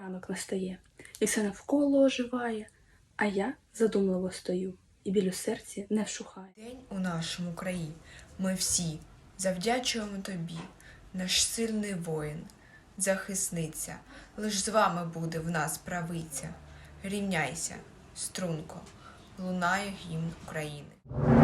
Ранок настає, і все навколо оживає, а я задумливо стою, і біль у серці не вшухає. День у нашому краї. Ми всі завдячуємо тобі, наш сильний воїн, захисниця. Лиш з вами буде в нас правиця. Рівняйся, струнко, лунає гімн. України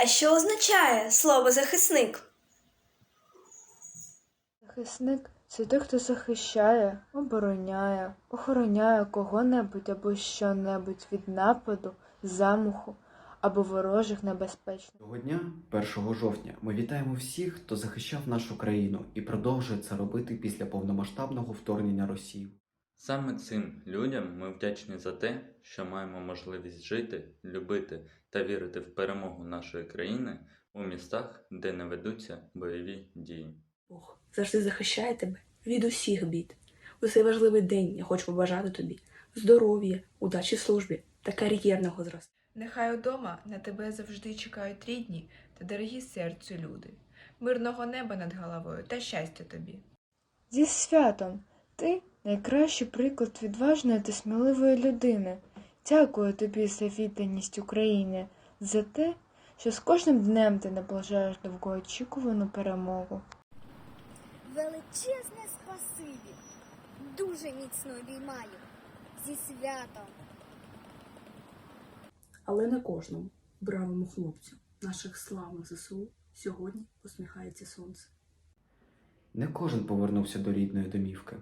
А що означає слово захисник? Захисник це той, хто захищає, обороняє, охороняє кого-небудь або що-небудь від нападу, замаху або ворожих небезпечних. Цього дня, 1 жовтня, ми вітаємо всіх, хто захищав нашу країну і продовжує це робити після повномасштабного вторгнення Росії. Саме цим людям ми вдячні за те, що маємо можливість жити, любити та вірити в перемогу нашої країни у містах, де не ведуться бойові дії. Бог завжди захищає тебе від усіх бід. У цей важливий день я хочу побажати тобі здоров'я, удачі в службі та кар'єрного зростання. Нехай удома на тебе завжди чекають рідні та дорогі серцю люди. Мирного неба над головою та щастя тобі. Зі святом! Ти найкращий приклад відважної та сміливої людини. Дякую тобі за відданість Україні, за те, що з кожним днем ти наближаєш довгоочікувану перемогу. Величезне спасибі. Дуже міцно обіймаю. Зі святом. Але не кожному бравому хлопцю наших славних ЗСУ сьогодні посміхається сонце. Не кожен повернувся до рідної домівки.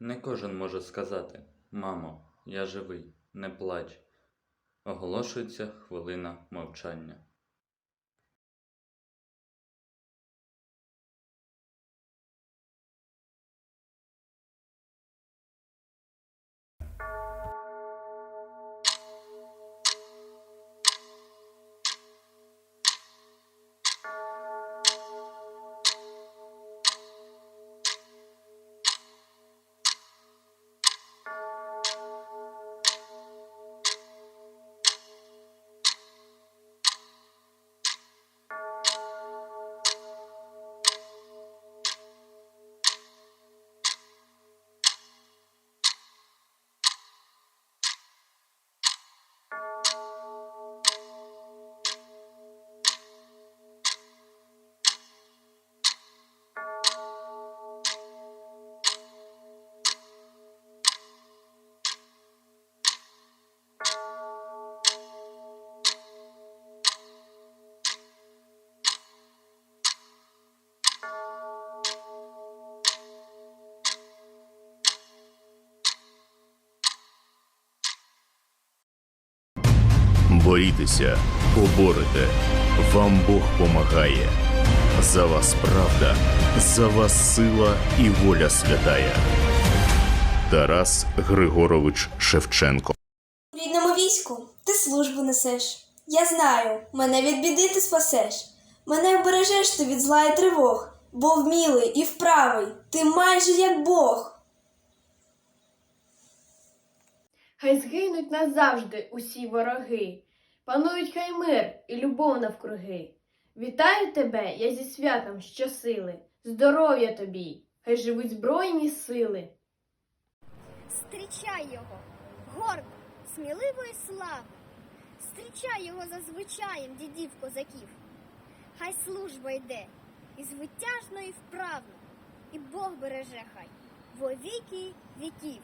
Не кожен може сказати Мамо, я живий, не плач. Оголошується хвилина мовчання. Борітеся, поборете, вам Бог помагає. За вас правда, за вас сила і воля святая. Тарас Григорович Шевченко В рідному війську ти службу несеш. Я знаю, мене від біди ти спасеш. Мене вбережеш ти від зла і тривог, бо вмілий і вправий, ти майже як Бог. Хай згинуть назавжди усі вороги, панують хай мир і любов навкруги. Вітаю тебе, я зі святом щосили, здоров'я тобі, хай живуть збройні сили. Зустрічай його, гордо, сміливо і славно. Зустрічай його за звичаєм дідів козаків. Хай служба йде і звитяжно, і вправно, і Бог береже хай во віки віків.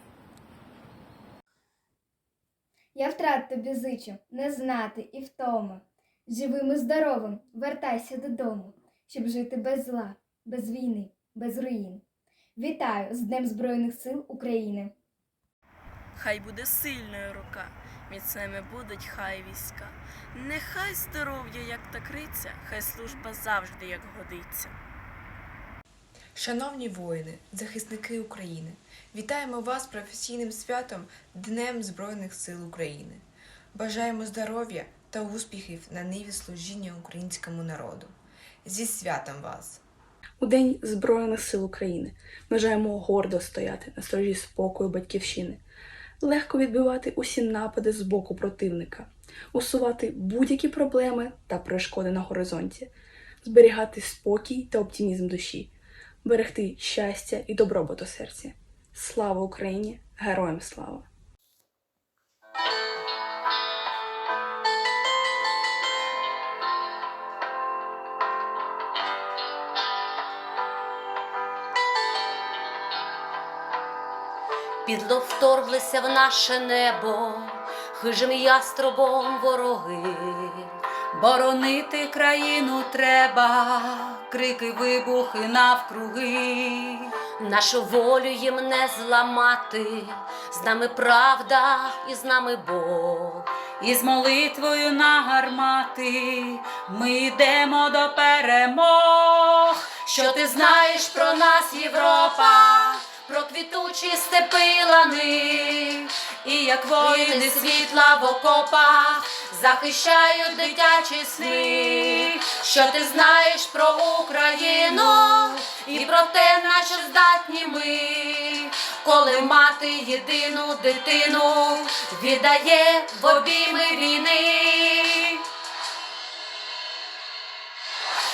Я втрат тобі зичу не знати і втоми. Живим і здоровим вертайся додому, щоб жити без зла, без війни, без руїн. Вітаю з Днем Збройних сил України! Хай буде сильною рука, міцними будуть хай війська. Нехай здоров'я, як та криця, хай служба завжди як годиться. Шановні воїни, захисники України, вітаємо вас професійним святом Днем Збройних сил України. Бажаємо здоров'я та успіхів на ниві служіння українському народу. Зі святом вас! У День Збройних сил України бажаємо гордо стояти на сторожі спокою батьківщини, легко відбивати усі напади з боку противника, усувати будь-які проблеми та перешкоди на горизонті, зберігати спокій та оптимізм душі, берегти щастя і добробут у серці. Слава Україні! Героям слава! Підло вторглися в наше небо, хижим яструбом вороги. Боронити країну треба, крики, вибухи навкруги. Нашу волю їм не зламати, з нами правда і з нами Бог. І з молитвою на гармати ми йдемо до перемог. Що ти знаєш про нас, Європа? про квітучі степи лани, і як воїни світла в окопах захищають дитячі сни. Що ти знаєш про Україну і про те, на що здатні ми, коли мати єдину дитину віддає в обійми війни.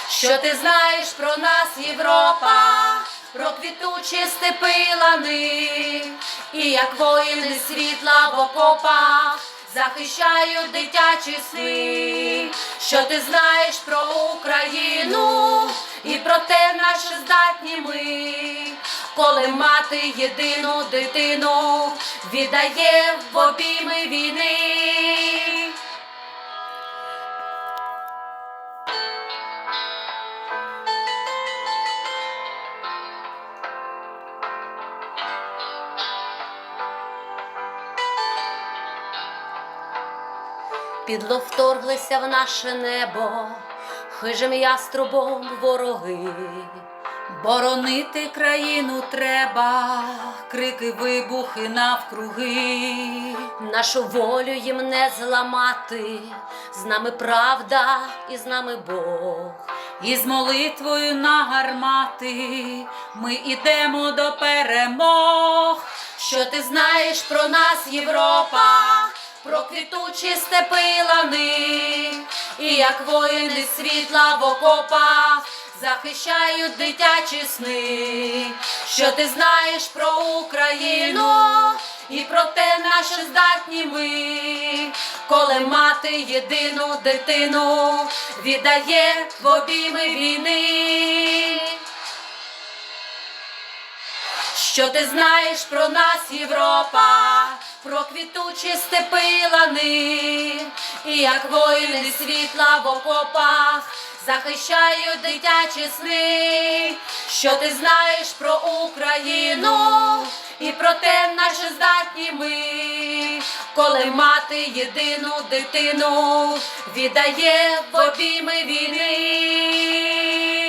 Що ти знаєш про нас, Європа? про квітучі степи лани, і як воїни світла в окопах захищають дитячі сни. Що ти знаєш про Україну і про те, наші здатні ми, коли мати єдину дитину віддає в обійми війни. Підло вторглися в наше небо, хижим яструбом вороги. Боронити країну треба, крики, вибухи навкруги. Нашу волю їм не зламати, з нами правда і з нами Бог. І з молитвою на гармати ми ідемо до перемог. Що ти знаєш про нас, Європа? Про квітучі степи лани, і як воїни світла в окопах захищають дитячі сни. Що ти знаєш про Україну і про те, на що здатні ми, коли мати єдину дитину віддає в обійми війни. Що ти знаєш про нас, Європа? про квітучі степи лани, і як воїни світла в окопах захищають дитячі сни. Що ти знаєш про Україну і про те, на що здатні ми, коли мати єдину дитину віддає в обійми війни.